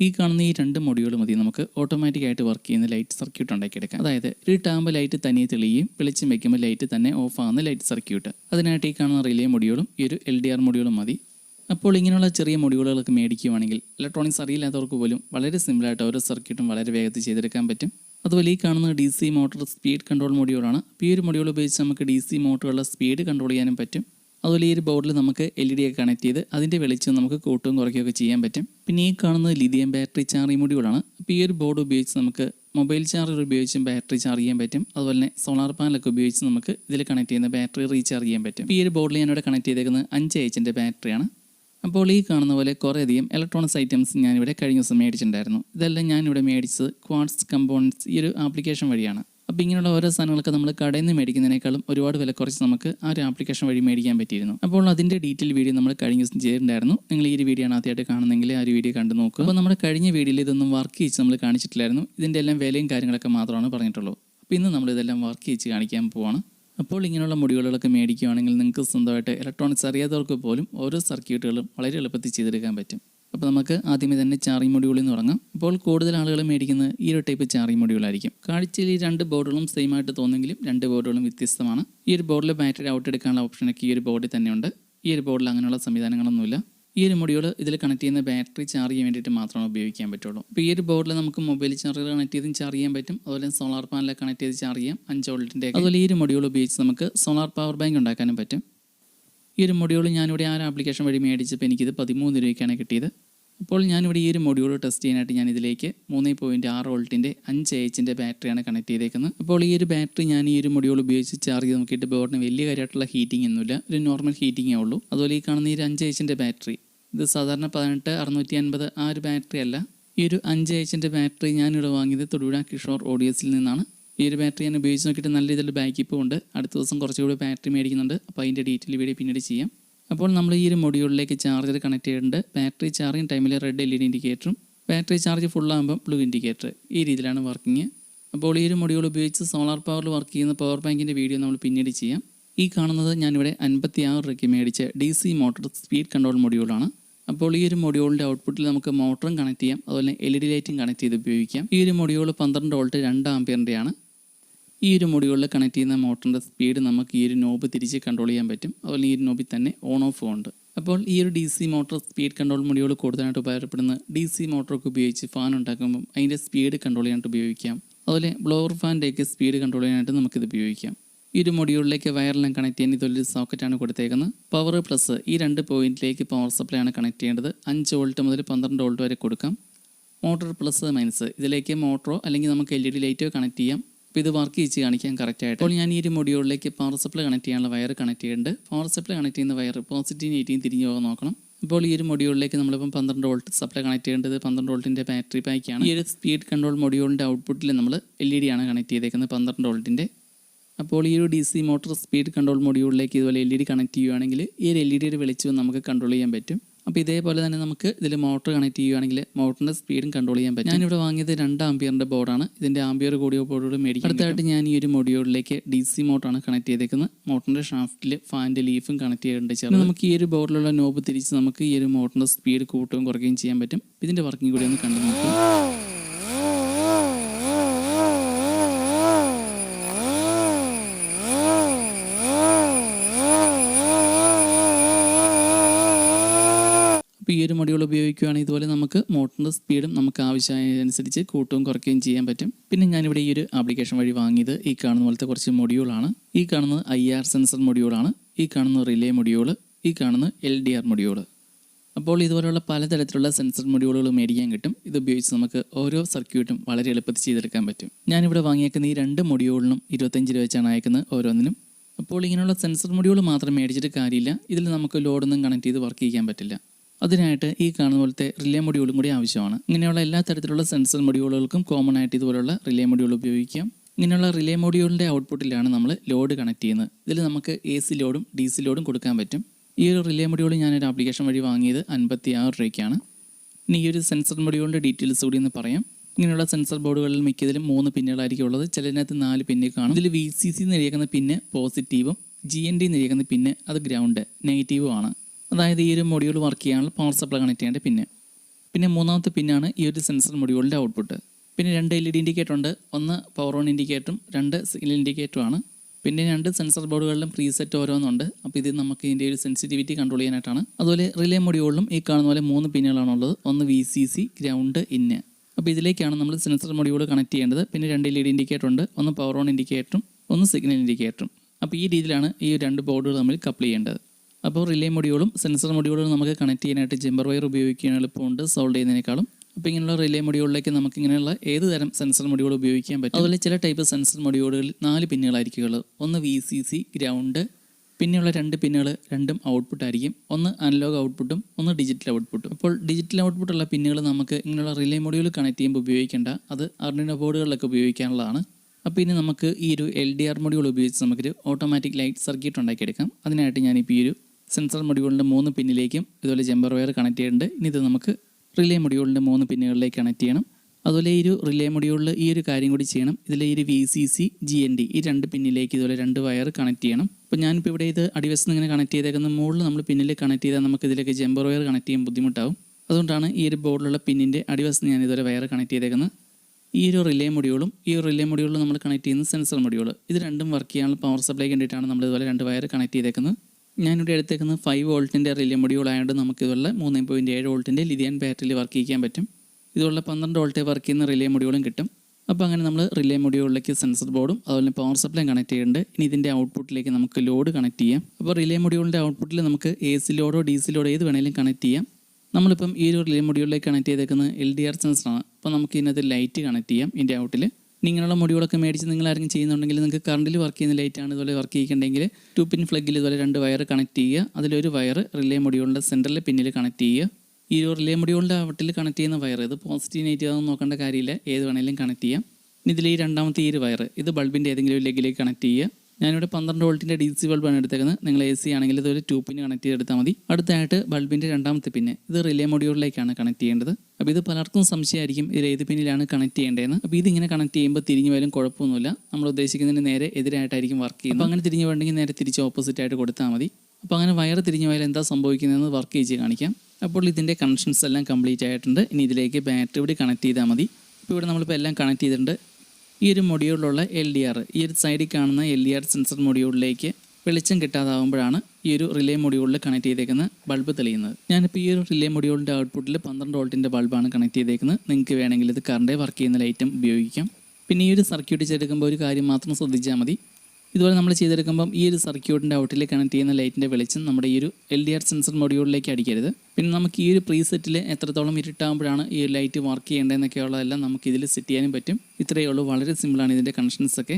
ഈ കാണുന്ന ഈ രണ്ട് മൊഡ്യൂൾ മതി. നമുക്ക് ഓട്ടോമാറ്റിക് ആയിട്ട് വർക്ക് ചെയ്യുന്ന ലൈറ്റ് സർക്യൂട്ട് ഉണ്ടാക്കിയെടുക്കാം. അതായത് ഒരു ടാമ്പ് ലൈറ്റ് തനിയെ തെളിയുകയും വെളിച്ചം വെക്കുമ്പോൾ ലൈറ്റ് തന്നെ ഓഫ് ആകുന്ന ലൈറ്റ് സർക്യൂട്ട് അതിനായിട്ട് ഈ കാണുന്ന റിലേ മൊഡ്യൂളും ഈ ഒരു എൽ ഡി ആർ മൊഡ്യൂളും മതി. അപ്പോൾ ഇങ്ങനെയുള്ള ചെറിയ മൊഡ്യൂളുകളൊക്കെ മേടിക്കുകയാണെങ്കിൽ ഇലക്ട്രോണിക്സ് അറിയില്ലാത്തവർക്ക് പോലും വളരെ സിമ്പിളായിട്ട് ഓരോ സർക്യൂട്ടും വളരെ വേഗത്തിൽ ചെയ്തെടുക്കാൻ പറ്റും. അതുപോലെ ഈ കാണുന്ന D C motor speed control മൊഡ്യൂളാണ് ഈ ഒരു മൊഡ്യൂൾ ഉപയോഗിച്ച് നമുക്ക് ഡി സി മോട്ടറുകളുടെ സ്പീഡ് കൺട്രോൾ ചെയ്യാനും പറ്റും. അതുപോലെ ഈ ഒരു ബോർഡിൽ നമുക്ക് എൽ ഇ ഡി ഒക്കെ കണക്ട് ചെയ്ത് അതിന്റെ വെളിച്ചം നമുക്ക് കൂട്ടുകയും കുറയ്ക്കുകയൊക്കെ ചെയ്യാൻ പറ്റും. പിന്നെ ഈ കാണുന്നത് ലിഥിയം ബാറ്ററി ചാർജിംഗ് മൊഡ്യൂളാണ് അപ്പോൾ ഈ ഒരു ബോർഡ് ഉപയോഗിച്ച് നമുക്ക് മൊബൈൽ ചാർജർ ഉപയോഗിച്ചും ബാറ്ററി ചാർജ് ചെയ്യാൻ പറ്റും. അതുപോലെ തന്നെ സോളാർ പാനലൊക്കെ ഉപയോഗിച്ച് നമുക്ക് ഇതിൽ കണക്ട് ചെയ്യുന്ന ബാറ്ററി റീചാർജ് ചെയ്യാൻ പറ്റും. ഈ ഒരു ബോർഡിൽ ഞാനിവിടെ കണക്ട് ചെയ്തേക്കുന്നത് അഞ്ച് എച്ചിന്റെ ബാറ്ററിയാണ് അപ്പോൾ ഈ കാണുന്ന പോലെ കുറേയധികം ഇലക്ട്രോണിക്സ് ഐറ്റംസ് ഞാനിവിടെ കഴിഞ്ഞ ദിവസം മേടിച്ചിട്ടുണ്ടായിരുന്നു. ഇതെല്ലാം ഞാനിവിടെ മേടിച്ചത് ക്വാഡ്സ് കമ്പോണൻസ് ഈ ഒരു ആപ്ലിക്കേഷൻ വഴിയാണ്. അപ്പോൾ ഇങ്ങനെയുള്ള ഓരോ സാധനങ്ങളൊക്കെ നമ്മൾ കടയിൽ നിന്ന് മേടിക്കുന്നതിനേക്കാളും ഒരുപാട് വില കുറച്ച് നമുക്ക് ആ ഒരു ആപ്ലിക്കേഷൻ വഴി മേടിക്കാൻ പറ്റിയിരുന്നു. അപ്പോൾ അതിന്റെ ഡീറ്റെയിൽ വീഡിയോ നമ്മൾ കഴിഞ്ഞ ദിവസം ചെയ്തിട്ടുണ്ടായിരുന്നു. നിങ്ങൾ ഈ ഒരു വീഡിയോ ആണ് ആദ്യമായിട്ട് കാണുന്നെങ്കിൽ ആ ഒരു വീഡിയോ കണ്ടു നോക്കുക. അപ്പോൾ നമ്മുടെ കഴിഞ്ഞ വീഡിയോയിൽ ഇതൊന്നും വർക്ക് ചെയ്ത് നമ്മൾ കാണിച്ചിട്ടില്ലായിരുന്നു. ഇതിന്റെ എല്ലാം വിലയും കാര്യങ്ങളൊക്കെ മാത്രമാണ് പറഞ്ഞിട്ടുള്ളൂ. അപ്പോൾ ഇന്ന് നമ്മൾ ഇതെല്ലാം വർക്ക് ചെയ്ത് കാണിക്കാൻ പോവാണ്. അപ്പോൾ ഇങ്ങനെയുള്ള മുടികളൊക്കെ മേടിക്കുകയാണെങ്കിൽ നിങ്ങൾക്ക് സ്വന്തമായിട്ട് ഇലക്ട്രോണിക്സ് അറിയാത്തവർക്ക് പോലും ഓരോ സർക്യൂട്ടുകളും വളരെ എളുപ്പത്തിൽ ചെയ്തെടുക്കാൻ പറ്റും. അപ്പോൾ നമുക്ക് ആദ്യമേ തന്നെ ചാർജിംഗ് മൊഡ്യൂളിൽ നിന്ന് തുടങ്ങാം. അപ്പോൾ കൂടുതൽ ആളുകൾ മേടിക്കുന്നത് ഈ ഒരു ടൈപ്പ് ചാർജിങ് മൊഡ്യൂളായിരിക്കും കാഴ്ചയിൽ ഈ രണ്ട് ബോർഡുകളും സെയിം ആയിട്ട് തോന്നുമെങ്കിലും രണ്ട് ബോർഡുകളും വ്യത്യസ്തമാണ്. ഈ ഒരു ബോർഡിൽ ബാറ്ററി ഔട്ട് എടുക്കാനുള്ള ഓപ്ഷനൊക്കെ ഈ ഒരു ബോർഡിൽ തന്നെയുണ്ട് ഈ ഒരു ബോർഡിൽ അങ്ങനെയുള്ള സംവിധാനങ്ങളൊന്നുമില്ല. ഈ ഒരു മൊഡ്യൂൾ ഇതിൽ കണക്ട് ചെയ്യുന്ന ബാറ്ററി ചാർജ് ചെയ്യാൻ വേണ്ടിയിട്ട് മാത്രമേ ഉപയോഗിക്കാൻ പറ്റുള്ളൂ. അപ്പോൾ ഈ ഒരു ബോർഡിൽ നമുക്ക് മൊബൈൽ ചാർജർ കണക്ട് ചെയ്തും ചാർജ് ചെയ്യാൻ പറ്റും. അതുപോലെ സോളാർ പാനൽ കണക്ട് ചെയ്ത് ചാർജ് ചെയ്യാം. അഞ്ച് വോൾട്ടിന്റെ അതുപോലെ ഈ ഒരു മൊഡ്യൂൾ ഉപയോഗിച്ച് നമുക്ക് സോളാർ പവർ ബാങ്ക് ഉണ്ടാക്കാനും പറ്റും. ഈ ഒരു മൊഡ്യൂൾ ഞാനിവിടെ ആ ഒരു ആപ്ലിക്കേഷൻ വഴി മേടിച്ചപ്പോൾ എനിക്കിത് പതിമൂന്ന് രൂപയ്ക്കാണ് കിട്ടിയത്. അപ്പോൾ ഞാനിവിടെ ഈ ഒരു മൊഡ്യൂൾ ടെസ്റ്റ് ചെയ്യാനായിട്ട് ഞാൻ ഇതിലേക്ക് മൂന്ന് പോയിന്റ് ആറ് വോൾട്ടിന്റെ അഞ്ച് എച്ചിന്റെ ബാറ്ററിയാണ് കണക്ട് ചെയ്തേക്കുന്നത്. അപ്പോൾ ഈ ഒരു ബാറ്ററി ഞാൻ ഈ ഒരു മൊഡ്യൂൾ ഉപയോഗിച്ച് ചാർജ് ചെയ്ത് നോക്കിയിട്ട് ബോർഡിന് വലിയ കാര്യമായിട്ടുള്ള ഹീറ്റിംഗ് ഒന്നുമില്ല. ഒരു നോർമൽ ഹീറ്റിംഗേ ഉള്ളൂ. അതുപോലെ ഈ കാണുന്ന ഈ ഒരു അഞ്ച് എച്ചിന്റെ ബാറ്ററി ഇത് സാധാരണ പതിനെട്ട് അറുന്നൂറ്റി അൻപത് ആ ഒരു ബാറ്ററി അല്ല. ഈ ഒരു അഞ്ച് എച്ചിന്റെ ബാറ്ററി ഞാനിവിടെ വാങ്ങിയത് തൊടുപുഴ കിഷോർ ഓഡിയസിൽ നിന്നാണ്. ഈ ഒരു ബാറ്ററി ഞാൻ ഉപയോഗിച്ച് നോക്കിയിട്ട് നല്ല രീതിയിൽ ബാക്കപ്പ് ഉണ്ട്. അടുത്ത ദിവസം കുറച്ചുകൂടി ബാറ്ററി മേടിക്കുന്നുണ്ട്. അപ്പോൾ അതിന്റെ ഡീറ്റെയിൽ വീഡിയോ പിന്നീട് ചെയ്യാം. അപ്പോൾ നമ്മൾ ഈ ഒരു മൊഡ്യൂളിലേക്ക് ചാർജർ കണക്ട് ചെയ്തിട്ടുണ്ട്. ബാറ്ററി ചാർജിങ് ടൈമിൽ റെഡ് എൽ ഇ ഡി ഇൻഡിക്കേറ്ററും ബാറ്ററി ചാർജ് ഫുള്ളാകുമ്പോൾ ബ്ലൂ ഇൻഡിക്കേറ്റർ ഈ രീതിയിലാണ് വർക്കിംഗ് അപ്പോൾ ഈ ഒരു മൊഡ്യൂൾ ഉപയോഗിച്ച് സോളാർ പവറിൽ വർക്ക് ചെയ്യുന്ന പവർ ബാങ്കിന്റെ വീഡിയോ നമ്മൾ പിന്നീട് ചെയ്യാം. ഈ കാണുന്നത് ഞാനിവിടെ അൻപത്തി ആറ് രൂപയ്ക്ക് മേടിച്ച D C motor speed control മൊഡ്യൂളാണ് അപ്പോൾ ഈ ഒരു മൊഡ്യൂളിന്റെ ഔട്ട്പുട്ടിൽ നമുക്ക് മോട്ടറും കണക്ട് ചെയ്യാം. അതുപോലെ എൽ ഇ ഡി ലൈറ്റും കണക്ട് ചെയ്ത് ഉപയോഗിക്കാം. ഈ ഒരു മൊഡ്യൂൾ പന്ത്രണ്ട് വോൾട്ട് രണ്ട് ആംപിയറിന്റെയാണ് ഈ ഒരു മൊഡ്യൂളിൽ കണക്ട് ചെയ്യുന്ന മോട്ടറിന്റെ സ്പീഡ് നമുക്ക് ഈ ഒരു നോബ് തിരിച്ച് കൺട്രോൾ ചെയ്യാൻ പറ്റും. അതുപോലെ ഈ ഒരു നോബിൽ തന്നെ ഓൺ ഓഫ് ഉണ്ട്. അപ്പോൾ ഈ ഒരു D C motor speed control module കൂടുതലായിട്ട് ഉപകാരപ്പെടുന്ന ഡി സി മോട്ടറൊക്കെ ഉപയോഗിച്ച് ഫാൻ ഉണ്ടാക്കുമ്പോൾ അതിന്റെ സ്പീഡ് കൺട്രോൾ ചെയ്യാനായിട്ട് ഉപയോഗിക്കാം. അതുപോലെ ബ്ലോവർ ഫാനിന്റെയൊക്കെ സ്പീഡ് കൺട്രോൾ ചെയ്യാനായിട്ട് നമുക്കിത് ഉപയോഗിക്കാം. ഈ ഒരു മൊഡ്യൂളിലേക്ക് വയറെല്ലാം കണക്ട് ചെയ്യാൻ ഇതൊരു സോക്കറ്റാണ് കൊടുത്തേക്കുന്നത്. പവർ പ്ലസ് ഈ രണ്ട് പോയിന്റിലേക്ക് പവർ സപ്ലൈ ആണ് കണക്ട് ചെയ്യേണ്ടത്. അഞ്ച് വോൾട്ട് മുതൽ പന്ത്രണ്ട് വോൾട്ട് വരെ കൊടുക്കാം. മോട്ടോർ പ്ലസ് മൈനസ് ഇതിലേക്ക് മോട്ടറോ അല്ലെങ്കിൽ നമുക്ക് എൽ ഇ ഡി ലൈറ്റോ കണക്ട് ചെയ്യാം. അപ്പോൾ ഇത് വർക്ക് ചെയ്ത് കാണിക്കാൻ കറക്റ്റായിട്ട് അപ്പോൾ ഞാൻ ഈ ഒരു മൊഡ്യൂളിലേക്ക് പവർ സപ്ലൈ കണക്ട് ചെയ്യാനുള്ള വയർ കണക്ട് ചെയ്യുന്നുണ്ട് പവർ സപ്ലൈ കണക്ട് ചെയ്യുന്ന വയർ പോസിറ്റീവ് നെഗറ്റീവ് തിരിഞ്ഞു പോകാൻ നോക്കണം. ഇപ്പോൾ ഈ ഒരു മൊഡ്യൂളിലേക്ക് നമ്മളിപ്പം പന്ത്രണ്ട് വോൾട്ട് സപ്ലൈ കണക്ട് ചെയ്യേണ്ടത് പന്ത്രണ്ട് വോൾട്ടിന്റെ ബാറ്ററി പാക്കാണ് ഈ ഒരു സ്പീഡ് കൺട്രോൾ മൊഡ്യൂളിന്റെ ഔട്ട്പുട്ടിൽ നമ്മൾ എൽ ഇ ഡി ആണ് കണക്ട് ചെയ്തേക്കുന്നത് പന്ത്രണ്ട് വോൾട്ടിന്റെ അപ്പോൾ ഈ ഒരു D C motor speed control മൊഡ്യൂളിലേക്ക് ഇതുപോലെ എൽ ഇ ഡി കണക്ട് ചെയ്യുകയാണെങ്കിൽ ഈ ഒരു എൽ ഇ ഡിയുടെ വെളിച്ചവും നമുക്ക് കൺട്രോൾ ചെയ്യാൻ പറ്റും. അപ്പോൾ ഇതേപോലെ തന്നെ നമുക്ക് ഇതിൽ മോട്ടർ കണക്ട് ചെയ്യുകയാണെങ്കിൽ മോട്ടറിന്റെ സ്പീഡും കൺട്രോൾ ചെയ്യാൻ പറ്റും. ഞാനിവിടെ വാങ്ങിയത് രണ്ട് ആംബിയറിന്റെ ബോർഡാണ് ഇതിന്റെ ആംബിയർ കൂടിയ ബോർഡോട് മേടിക്കും അടുത്തായിട്ട് ഞാൻ ഈ ഒരു മൊഡ്യൂളിലേക്ക് ഡി സി മോട്ടറാണ് കണക്ട് ചെയ്തേക്കുന്നത്. മോട്ടറിന്റെ ഷാഫ്റ്റിൽ ഫാന്റെ ലീഫും കണക്ട് ചെയ്തിട്ടുണ്ട് ചേർന്ന് നമുക്ക് ഈ ഒരു ബോർഡിലുള്ള നോബ് തിരിച്ച് നമുക്ക് ഈ ഒരു മോട്ടറിന്റെ സ്പീഡ് കൂട്ടുകയും കുറയ്ക്കുകയും ചെയ്യാൻ പറ്റും. ഇതിന്റെ വർക്കിംഗ് കൂടി ഒന്ന് കണ്ടു നോക്കാം. അപ്പോൾ ഈ ഒരു മൊഡ്യൂൾ ഉപയോഗിക്കുകയാണെങ്കിൽ ഇതുപോലെ നമുക്ക് മോട്ടറിന്റെ സ്പീഡും നമുക്ക് ആവശ്യമനുസരിച്ച് കൂട്ടുകയും കുറയ്ക്കുകയും ചെയ്യാൻ പറ്റും. പിന്നെ ഞാനിവിടെ ഈ ഒരു ആപ്ലിക്കേഷൻ വഴി വാങ്ങിയത് ഈ കാണുന്ന പോലത്തെ കുറച്ച് മൊഡ്യൂളാണ് ഈ കാണുന്നത് ഐ ആർ സെൻസർ മൊഡ്യൂളാണ് ഈ കാണുന്ന റിലേ മൊഡ്യൂൾ ഈ കാണുന്ന എൽ ഡി ആർ മൊഡ്യൂൾ അപ്പോൾ ഇതുപോലെയുള്ള പലതരത്തിലുള്ള സെൻസർ മൊഡ്യൂളുകൾ മേടിക്കാൻ കിട്ടും. ഇത് ഉപയോഗിച്ച് നമുക്ക് ഓരോ സർക്യൂട്ടും വളരെ എളുപ്പത്തിൽ ചെയ്തെടുക്കാൻ പറ്റും. ഞാനിവിടെ വാങ്ങിയേക്കുന്ന ഈ രണ്ട് മൊഡ്യൂളിനും ഇരുപത്തഞ്ച് രൂപ വെച്ചാണ് അയക്കുന്നത് ഓരോന്നിനും. അപ്പോൾ ഇങ്ങനെയുള്ള സെൻസർ മൊഡ്യൂൾ മാത്രം മേടിച്ചിട്ട് കാര്യമില്ല. ഇതിൽ നമുക്ക് ലോഡൊന്നും കണക്ട് ചെയ്ത് വർക്ക് ചെയ്യാൻ പറ്റില്ല. അതിനായിട്ട് ഈ കാണുന്ന പോലത്തെ റിലേ മൊഡ്യൂളും കൂടി ആവശ്യമാണ്. ഇങ്ങനെയുള്ള എല്ലാ തരത്തിലുള്ള സെൻസർ മൊഡ്യൂളുകൾക്കും കോമൺ ആയിട്ട് ഇതുപോലുള്ള റിലേ മൊഡ്യൂൾ ഉപയോഗിക്കാം. ഇങ്ങനെയുള്ള റിലേ മൊഡ്യൂളിന്റെ ഔട്ട്പുട്ടിലാണ് നമ്മൾ ലോഡ് കണക്ട് ചെയ്യുന്നത്. ഇതിൽ നമുക്ക് എ സി ലോഡും ഡി സി ലോഡും കൊടുക്കാൻ പറ്റും. ഈ ഒരു റിലേ മൊഡ്യൂൾ ഞാനൊരു ആപ്ലിക്കേഷൻ വഴി വാങ്ങിയത് അൻപത്തി ആറ് രൂപയ്ക്കാണ്. ഇനി ഈ ഒരു സെൻസർ മൊഡ്യൂളിന്റെ ഡീറ്റെയിൽസ് കൂടി ഒന്ന് പറയാം. ഇങ്ങനെയുള്ള സെൻസർ ബോർഡുകളിൽ മിക്കതിലും മൂന്ന് പിന്നുകളായിരിക്കും ഉള്ളത്. ചിലതിനകത്ത് നാല് പിന്നെ കാണും. ഇതിൽ വി സി സി നിരയിക്കുന്ന പിന്ന് പോസിറ്റീവും ജി എൻ ഡി നിരയിക്കുന്ന പിന്ന് അത് ഗ്രൗണ്ട് നെഗറ്റീവും ആണ്. അതായത് ഈ ഒരു മൊഡ്യൂൾ വർക്ക് ചെയ്യാനുള്ള പവർ സപ്ലൈ കണക്ട് ചെയ്യേണ്ട പിന്നെ പിന്നെ മൂന്നാമത്തെ പിന്നാണ് ഈ ഒരു സെൻസർ മൊഡ്യൂളിന്റെ ഔട്ട്പുട്ട് പിന്നെ രണ്ട് എൽ ഇ ഡി ഇൻഡിക്കേറ്റർ ഉണ്ട്. ഒന്ന് പവർ ഓൺ ഇൻഡിക്കേറ്ററും രണ്ട് സിഗ്നൽ ഇൻഡിക്കേറ്ററുമാണ് പിന്നെ രണ്ട് സെൻസർ ബോർഡുകളിലും പ്രീസെറ്റ് ഓരോന്നുണ്ട്. അപ്പോൾ ഇത് നമുക്ക് ഇതിന്റെ ഒരു സെൻസിറ്റിവിറ്റി കൺട്രോൾ ചെയ്യാനായിട്ടാണ്. അതുപോലെ റിലേ മൊഡ്യൂളിലും ഈ കാണുന്ന പോലെ മൂന്ന് പിന്നുകളാണുള്ളത് ഒന്ന് വി സി സി ഗ്രൗണ്ട് ഇന്ന് അപ്പോൾ ഇതിലേക്കാണ് നമ്മൾ സെൻസർ മൊഡ്യൂൾ കണക്ട് ചെയ്യേണ്ടത്. പിന്നെ രണ്ട് എൽ ഇ ഡി ഇൻഡിക്കേറ്റർ ഉണ്ട്. ഒന്ന് പവർ ഓൺ ഇൻഡിക്കേറ്ററും ഒന്ന് സിഗ്നൽ ഇൻഡിക്കേറ്ററും അപ്പോൾ ഈ രീതിയിലാണ് ഈ രണ്ട് ബോർഡുകൾ തമ്മിൽ കപ്പിൾ ചെയ്യേണ്ടത്. അപ്പോൾ റിലേ മൊഡ്യൂളും സെൻസർ മൊഡ്യൂളും നമുക്ക് കണക്ട് ചെയ്യാനായിട്ട് ജെമ്പർ വയർ ഉപയോഗിക്കുകയാണ് എളുപ്പമുണ്ട് സോൾവ് ചെയ്യുന്നതിനേക്കാളും. അപ്പോൾ ഇങ്ങനെയുള്ള റിലേ മൊഡ്യൂളിലേക്ക് നമുക്ക് ഇങ്ങനെയുള്ള ഏത് തരം സെൻസർ മൊഡ്യൂൾ ഉപയോഗിക്കാൻ പറ്റും? അതുപോലെ ചില ടൈപ്പ് സെൻസർ മൊഡ്യൂളുകളിൽ നാല് പിന്നുകളായിരിക്കും ഒന്ന് വി സി സി ഗ്രൗണ്ട് പിന്നെയുള്ള രണ്ട് പിന്നുകൾ രണ്ടും ഔട്ട്പുട്ട് ആയിരിക്കും. ഒന്ന് അനലോഗ് ഔട്ട്പുട്ടും ഒന്ന് ഡിജിറ്റൽ ഔട്ട്പുട്ടും അപ്പോൾ ഡിജിറ്റൽ ഔട്ട്പുട്ടുള്ള പിന്നുകൾ നമുക്ക് ഇങ്ങനെയുള്ള റിലേ മൊഡ്യൂൾ കണക്ട് ചെയ്യുമ്പോൾ ഉപയോഗിക്കേണ്ട അത് അർഡിനോ ബോർഡുകളിലൊക്കെ ഉപയോഗിക്കാനുള്ളതാണ്. അപ്പോൾ ഇനി നമുക്ക് ഈ ഒരു എൽ ഡി ആർ മൊഡ്യൂൾ ഉപയോഗിച്ച് നമുക്കൊരു ഓട്ടോമാറ്റിക് ലൈറ്റ് സർക്യൂട്ട് ഉണ്ടാക്കിയെടുക്കാം. അതിനായിട്ട് ഞാനിപ്പോൾ ഈ ഒരു സെൻസർ മൊഡ്യൂളിന്റെ മൂന്ന് പിന്നിലേക്കും ഇതുപോലെ ജമ്പർ വയർ കണക്ട് ചെയ്തിട്ടുണ്ട് ഇനി ഇത് നമുക്ക് റിലേ മൊഡ്യൂളിന്റെ മൂന്ന് പിന്നുകളിലേക്ക് കണക്ട് ചെയ്യണം. അതുപോലെ ഈ ഒരു റിലേ മൊഡ്യൂളിൽ ഈ ഒരു കാര്യം കൂടി ചെയ്യണം. ഇതിൽ ഈ ഒരു V C C G N D ഈ രണ്ട് പിന്നിലേക്ക് ഇതുപോലെ രണ്ട് വയർ കണക്ട് ചെയ്യണം. അപ്പോൾ ഞാനിപ്പോൾ ഇവിടെ ഇത് അടിവശത്ത് ഇങ്ങനെ കണക്ട് ചെയ്തേക്കുന്ന മുകളിൽ നമ്മൾ പിന്നിൽ കണക്ട് ചെയ്താൽ നമുക്ക് ഇതിലേക്ക് ജമ്പർ വയർ കണക്ട് ചെയ്യാൻ ബുദ്ധിമുട്ടാവും. അതുകൊണ്ടാണ് ഈ ഒരു ബോർഡിലുള്ള പിന്നിന്റെ അടിവശത്ത് ഞാൻ ഇതുപോലെ വയർ കണക്ട് ചെയ്തേക്കുന്നത്. ഈ ഒരു റിലേ മൊഡ്യൂളും ഈ ഒരു റിലേ മൊഡ്യൂളിൽ നമ്മൾ കണക്ട് ചെയ്യുന്ന സെൻസർ മൊഡ്യൂൾ ഇത് രണ്ടും വർക്ക് ചെയ്യാനുള്ള പവർ സപ്ലൈ കണ്ടിട്ടാണ് നമ്മൾ ഇതുപോലെ രണ്ട് വയർ കണക്ട് ചെയ്തേക്കുന്നത്. ഞാനിവിടെ എടുത്തേക്കുന്നത് ഫൈവ് വോൾട്ടിന്റെ റിലേ മൊഡ്യൂൾ ആയതുകൊണ്ട് നമുക്ക് ഇതുള്ള മൂന്ന് പോയിന്റ് ഏഴ് വോൾട്ടിന്റെ ലിഥിയൻ ബാറ്ററിയിൽ വർക്ക് ചെയ്യാൻ പറ്റും. ഇതുള്ള പന്ത്രണ്ട് വോൾട്ടേ വർക്ക് ചെയ്യുന്ന റിലേ മൊഡ്യൂളും കിട്ടും. അപ്പോൾ അങ്ങനെ നമ്മൾ റിലേ മൊഡ്യൂളിലേക്ക് സെൻസർ ബോർഡും അതുപോലെ പവർ സപ്ലൈ കണക്ട് ചെയ്യുന്നുണ്ട് ഇനി ഇതിന്റെ ഔട്ട്പുട്ടിലേക്ക് നമുക്ക് ലോഡ് കണക്ട് ചെയ്യാം. അപ്പോൾ റിലേ മൊഡ്യൂളിന്റെ ഔട്ട്പുട്ടിൽ നമുക്ക് എ സി ലോഡോ ഡി സി ലോഡോ ഏത് വേണമെങ്കിലും കണക്ട് ചെയ്യാം. നമ്മളിപ്പം ഈ ഒരു റിലേ മൊഡ്യൂളിലേക്ക് കണക്ട് ചെയ്തേക്കുന്നത് എൽ ഡി ആർ സെൻസറാണ് അപ്പോൾ നമുക്ക് ഇതിനകത്ത് ലൈറ്റ് കണക്ട് ചെയ്യാം ഇതിന്റെ ഔട്ടിൽ ഇങ്ങനെയുള്ള മൊഡ്യൂളൊക്കെ മേടിച്ച് നിങ്ങൾ ആരെങ്കിലും ചെയ്യുന്നുണ്ടെങ്കിൽ നിങ്ങൾക്ക് കറണ്ടിൽ വർക്ക് ചെയ്യുന്ന ലൈറ്റാണ് ഇതുപോലെ വർക്ക് ചെയ്യിക്കുന്നുണ്ടെങ്കിൽ ടു പിൻ ഫ്ലഗിൽ ഇതുപോലെ രണ്ട് വയർ കണക്ട് ചെയ്യുക. അതിലൊരു വയർ റിലേ മൊഡ്യൂളിന്റെ സെന്ററിലെ പിന്നിൽ കണക്ട് ചെയ്യുക. ഈ ഒരു റിലേ മൊഡ്യൂളിന്റെ അവട്ടിൽ കണക്ട് ചെയ്യുന്ന വയർ ഇത് പോസിറ്റീവ് നെഗറ്റീവ് ആണെന്ന് നോക്കേണ്ട കാര്യമില്ല. ഏത് വേണമെങ്കിലും കണക്ട് ചെയ്യാം. ഇതിൽ ഈ രണ്ടാമത്തെ ഈ ഒരു വയർ ഇത് ബൾബിന്റെ ഏതെങ്കിലും ഒരു ലെഗിലേക്ക് കണക്ട് ചെയ്യുക. ഞാനിവിടെ പന്ത്രണ്ട് വോൾട്ടിന്റെ ഡി സി ബൾബാണ് എടുത്തേക്കുന്നത്. നിങ്ങൾ എ സി ആണെങ്കിൽ ഇതൊരു ടു പിൻ കണക്ട് ചെയ്തെടുത്താൽ മതി. അടുത്തായിട്ട് ബൾബിന്റെ രണ്ടാമത്തെ പിന്ന് ഇത് റിലേ മൊഡ്യൂളിലേക്കാണ് കണക്ട് ചെയ്യേണ്ടത്. അപ്പോൾ ഇത് പലർക്കും സംശയമായിരിക്കും ഇതിൽ ഏത് പിന്നിലാണ് കണക്ട് ചെയ്യേണ്ടതെന്ന്. അപ്പോൾ ഇതിങ്ങനെ കണക്ട് ചെയ്യുമ്പോൾ തിരിഞ്ഞു പോയാലും കുഴപ്പമൊന്നുമില്ല. നമ്മൾ ഉദ്ദേശിക്കുന്നതിന് നേരെ എതിരായിട്ടായിരിക്കും വർക്ക് ചെയ്യുന്നത്. അപ്പോൾ അങ്ങനെ തിരിഞ്ഞു വേണമെങ്കിൽ നേരെ തിരിച്ച് ഓപ്പോസിറ്റ് ആയിട്ട് കൊടുത്താൽ മതി. അപ്പോൾ അങ്ങനെ വയർ തിരിഞ്ഞു പോയാൽ എന്താ സംഭവിക്കുന്നതെന്ന് വർക്ക് ചെയ്ത് കാണിക്കാം. അപ്പോൾ ഇതിന്റെ കണക്ഷൻസ് എല്ലാം കംപ്ലീറ്റ് ആയിട്ടുണ്ട്. ഇനി ഇതിലേക്ക് ബാറ്ററി കൂടി കണക്ട് ചെയ്താൽ മതി. ഇപ്പോൾ ഇവിടെ നമ്മളിപ്പോൾ എല്ലാം കണക്ട് ചെയ്തിട്ടുണ്ട്. ഈ ഒരു മൊഡ്യൂളിലുള്ള എൽ ഡി ആർ ഈ ഒരു സൈഡിൽ കാണുന്ന എൽ ഡി ആർ സെൻസർ മൊഡ്യൂളിലേക്ക് വെളിച്ചം കിട്ടാതാവുമ്പോഴാണ് ഈ ഒരു റിലേ മൊഡ്യൂളിൽ കണക്ട് ചെയ്തേക്കുന്ന ബൾബ് തെളിയുന്നത്. ഞാനിപ്പോൾ ഈ ഒരു റിലേ മൊഡ്യൂളിന്റെ ഔട്ട്പുട്ടിൽ പന്ത്രണ്ട് വോൾട്ടിന്റെ ബൾബാണ് കണക്ട് ചെയ്തേക്കുന്നത്. നിങ്ങൾക്ക് വേണമെങ്കിൽ ഇത് കറണ്ടേ വർക്ക് ചെയ്യുന്ന ലൈറ്റും ഉപയോഗിക്കാം. പിന്നെ ഈ ഒരു സർക്യൂട്ട് ചെയ്തെടുക്കുമ്പോൾ ഒരു കാര്യം മാത്രം ശ്രദ്ധിച്ചാൽ മതി. ഇതുപോലെ നമ്മൾ ചെയ്തെടുക്കുമ്പം ഈ ഒരു സർക്യൂട്ടിന്റെ ഔട്ടിൽ കണക്ട് ചെയ്യുന്ന ലൈറ്റിന്റെ വെളിച്ചം നമ്മുടെ ഈ ഒരു എൽ ഡി ആർ സെൻസർ മൊഡ്യൂളിലേക്ക് അടിക്കരുത്. പിന്നെ നമുക്ക് ഈ ഒരു പ്രീസെറ്റിൽ എത്രത്തോളം ഇരുട്ടാകുമ്പോഴാണ് ഈ ലൈറ്റ് വർക്ക് ചെയ്യേണ്ടതെന്നൊക്കെ ഉള്ളതെല്ലാം നമുക്ക് ഇതിൽ സെറ്റ് ചെയ്യാനും പറ്റും. ഇത്രയേ ഉള്ളൂ. വളരെ സിമ്പിളാണ് ഇതിന്റെ കണക്ഷൻസ് ഒക്കെ.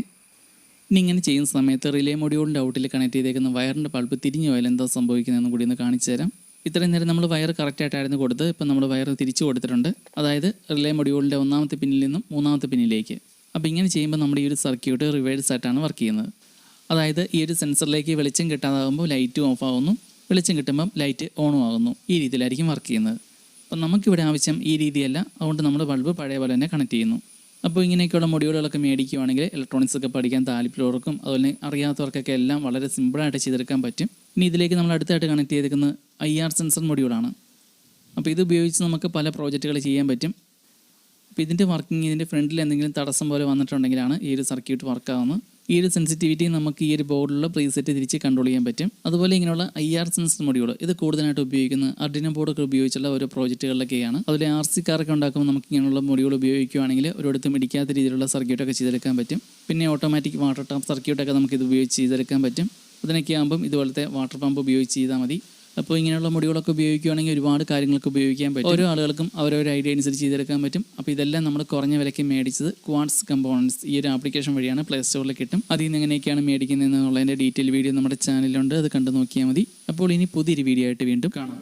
ഇനി ഇങ്ങനെ ചെയ്യുന്ന സമയത്ത് റിലേ മൊഡ്യൂളിന്റെ ഔട്ടിൽ കണക്ട് ചെയ്തേക്കുന്ന വയറിന്റെ പൾപ്പ് തിരിഞ്ഞു പോയാൽ എന്താ സംഭവിക്കുന്നതെന്ന് കൂടി ഒന്ന് കാണിച്ചു തരാം. ഇത്രയും നേരം നമ്മൾ വയർ കറക്റ്റായിട്ടായിരുന്നു കൊടുത്ത് ഇപ്പം നമ്മൾ വയർ തിരിച്ചു കൊടുത്തിട്ടുണ്ട്. അതായത് റിലേ മൊഡ്യൂളിന്റെ ഒന്നാമത്തെ പിന്നിൽ നിന്നും മൂന്നാമത്തെ പിന്നിലേക്ക്. അപ്പോൾ ഇങ്ങനെ ചെയ്യുമ്പോൾ നമ്മുടെ ഈ ഒരു സർക്യൂട്ട് റിവേഴ്സ് ആയിട്ടാണ് വർക്ക് ചെയ്യുന്നത്. അതായത് ഈ ഒരു സെൻസറിലേക്ക് വെളിച്ചം കിട്ടാതാകുമ്പോൾ ലൈറ്റ് ഓഫ് ആകുന്നു വെളിച്ചം കിട്ടുമ്പം ലൈറ്റ് ഓണും ആകുന്നു ഈ രീതിയിലായിരിക്കും വർക്ക് ചെയ്യുന്നത്. അപ്പം നമുക്കിവിടെ ആവശ്യം ഈ രീതിയല്ല. അതുകൊണ്ട് നമ്മൾ ബൾബ് പഴയ പോലെ തന്നെ കണക്ട് ചെയ്യുന്നു. അപ്പോൾ ഇങ്ങനെയൊക്കെയുള്ള മൊഡ്യൂളുകളൊക്കെ മേടിക്കുകയാണെങ്കിൽ ഇലക്ട്രോണിക്സ് ഒക്കെ പഠിക്കാൻ താല്പര്യമുള്ളവർക്കും അതുപോലെ അറിയാത്തവർക്കൊക്കെ എല്ലാം വളരെ സിമ്പിളായിട്ട് ചെയ്തെടുക്കാൻ പറ്റും. ഇനി ഇതിലേക്ക് നമ്മൾ അടുത്തായിട്ട് കണക്ട് ചെയ്തിരിക്കുന്നത് ഐ ആർ സെൻസർ മൊഡ്യൂളാണ് അപ്പോൾ ഇത് ഉപയോഗിച്ച് നമുക്ക് പല പ്രോജക്റ്റുകൾ ചെയ്യാൻ പറ്റും. അപ്പോൾ ഇതിന്റെ വർക്കിംഗ് ഇതിന്റെ ഫ്രണ്ടിൽ എന്തെങ്കിലും തടസ്സം പോലെ വന്നിട്ടുണ്ടെങ്കിലാണ് ഈ ഒരു സർക്യൂട്ട് വർക്കാവുന്നത് ഈ ഒരു സെൻസിറ്റിവിറ്റി നമുക്ക് ഈ ഒരു ബോർഡിലുള്ള പ്രീസെറ്റ് തിരിച്ച് കൺട്രോൾ ചെയ്യാൻ പറ്റും. അതുപോലെ ഇങ്ങനെയുള്ള ഐ ആർ സെൻസർ മൊഡ്യൂൾ ഇത് കൂടുതലായിട്ട് ഉപയോഗിക്കുന്ന അർഡിനോ ബോർഡൊക്കെ ഉപയോഗിച്ചുള്ള ഓരോ പ്രോജക്റ്റുകളിലൊക്കെയാണ് അതുപോലെ ആർ സി കാറൊക്കെ ഉണ്ടാക്കുമ്പോൾ നമുക്ക് ഇങ്ങനെയുള്ള മൊഡ്യൂൾ ഉപയോഗിക്കുകയാണെങ്കിൽ ഒരിടത്തും ഇടിക്കാത്ത രീതിയിലുള്ള സർക്യൂട്ടൊക്കെ ചെയ്തെടുക്കാൻ പറ്റും. പിന്നെ ഓട്ടോമാറ്റിക് വാട്ടർ ടാപ്പ് സർക്യൂട്ടൊക്കെ നമുക്ക് ഇത് ഉപയോഗിച്ച് ചെയ്തെടുക്കാൻ പറ്റും. അതിനൊക്കെ ആകുമ്പം ഇതുപോലത്തെ വാട്ടർ പമ്പ് ഉപയോഗിച്ച് ചെയ്താൽ മതി. അപ്പോൾ ഇങ്ങനെയുള്ള മുടികളൊക്കെ ഉപയോഗിക്കുകയാണെങ്കിൽ ഒരുപാട് കാര്യങ്ങൾക്ക് ഉപയോഗിക്കാൻ പറ്റും. ഓരോ ആളുകൾക്കും അവരവരുടെ ഐഡിയ അനുസരിച്ച് ചെയ്തെടുക്കാൻ പറ്റും. അപ്പോൾ ഇതെല്ലാം നമ്മൾ കുറഞ്ഞ വിലയ്ക്ക് മേടിച്ചത് ക്വാഡ്സ് കമ്പോണൻസ് ഈ ഒരു ആപ്ലിക്കേഷൻ വഴിയാണ് പ്ലേ സ്റ്റോറിൽ കിട്ടും. അതിൽ നിന്ന് എങ്ങനെയൊക്കെയാണ് മേടിക്കുന്നത് എന്നുള്ളതിന്റെ ഡീറ്റെയിൽ വീഡിയോ നമ്മുടെ ചാനലിലുണ്ട്. അത് കണ്ടു നോക്കിയാൽ മതി. അപ്പോൾ ഇനി പുതിയൊരു വീഡിയോ ആയിട്ട് വീണ്ടും കാണാം.